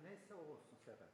nesse osso, será?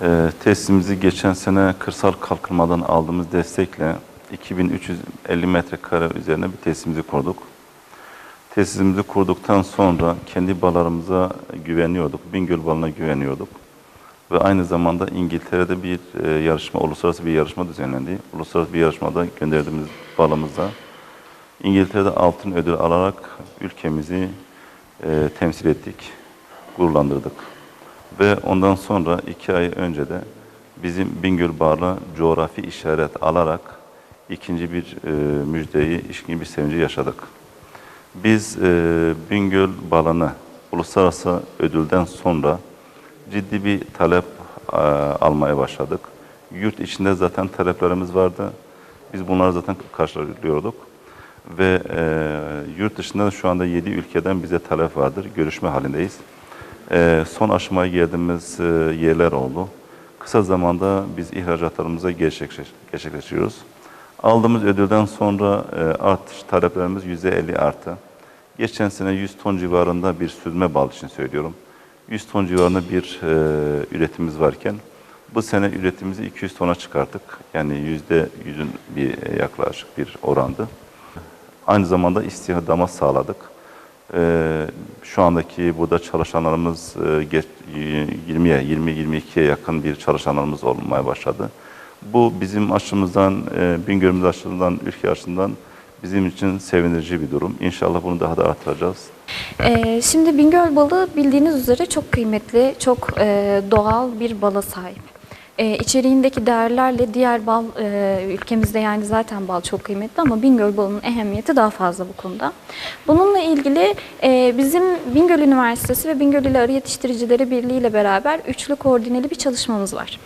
Sefer. Ee, tesisimizi geçen sene kırsal kalkınmadan aldığımız destekle 2350 metrekare üzerine bir tesisimizi kurduk. Tesisimizi kurduktan sonra kendi balarımıza güveniyorduk, Bingöl balına güveniyorduk. Ve aynı zamanda İngiltere'de bir e, yarışma, uluslararası bir yarışma düzenlendi. Uluslararası bir yarışmada gönderdiğimiz balımızda İngiltere'de altın ödül alarak ülkemizi e, temsil ettik, gururlandırdık. Ve ondan sonra iki ay önce de bizim Bingöl Bar'la coğrafi işaret alarak ikinci bir e, müjdeyi, ikinci bir sevinci yaşadık. Biz e, Bingöl Balanı uluslararası ödülden sonra ciddi bir talep e, almaya başladık. Yurt içinde zaten taleplerimiz vardı. Biz bunları zaten karşılıyorduk. Ve e, yurt dışında da şu anda 7 ülkeden bize talep vardır. Görüşme halindeyiz. E, son aşamaya geldiğimiz e, yerler oldu. Kısa zamanda biz ihracatlarımıza gerçekleş- gerçekleştiriyoruz. Aldığımız ödülden sonra e, artış taleplerimiz %50 arttı. Geçen sene 100 ton civarında bir süzme bal için söylüyorum. 100 ton civarında bir e, üretimimiz varken bu sene üretimimizi 200 tona çıkarttık. Yani %100'ün bir e, yaklaşık bir orandı. Aynı zamanda istihdama sağladık. Ee, şu andaki burada çalışanlarımız e, geç- 20'ye, 20-22'ye yakın bir çalışanlarımız olmaya başladı. Bu bizim açımızdan, e, Bingöl'ümüz açısından, ülke açısından bizim için sevindirici bir durum. İnşallah bunu daha da artıracağız. Ee, şimdi Bingöl balığı bildiğiniz üzere çok kıymetli, çok e, doğal bir bala sahip. E, içeriğindeki değerlerle diğer bal, e, ülkemizde yani zaten bal çok kıymetli ama Bingöl balının ehemmiyeti daha fazla bu konuda. Bununla ilgili e, bizim Bingöl Üniversitesi ve Bingöl İl Arı Yetiştiricileri Birliği ile beraber üçlü koordineli bir çalışmamız var.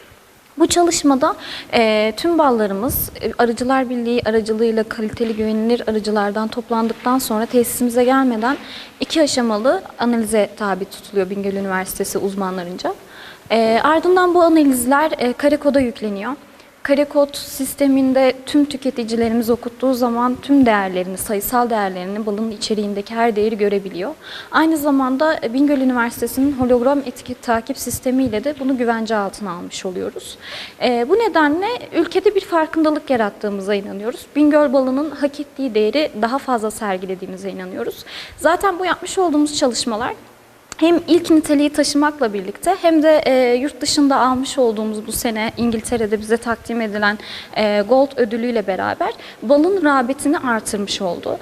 Bu çalışmada e, tüm ballarımız e, Arıcılar Birliği aracılığıyla kaliteli güvenilir arıcılardan toplandıktan sonra tesisimize gelmeden iki aşamalı analize tabi tutuluyor Bingöl Üniversitesi uzmanlarınca. E, ardından bu analizler e, Karekod'a yükleniyor. Karekod sisteminde tüm tüketicilerimiz okuttuğu zaman tüm değerlerini, sayısal değerlerini, balın içeriğindeki her değeri görebiliyor. Aynı zamanda Bingöl Üniversitesi'nin hologram etiket takip sistemiyle de bunu güvence altına almış oluyoruz. Ee, bu nedenle ülkede bir farkındalık yarattığımıza inanıyoruz. Bingöl balının hak ettiği değeri daha fazla sergilediğimize inanıyoruz. Zaten bu yapmış olduğumuz çalışmalar hem ilk niteliği taşımakla birlikte hem de e, yurt dışında almış olduğumuz bu sene İngiltere'de bize takdim edilen e, Gold ödülüyle beraber balın rağbetini artırmış oldu.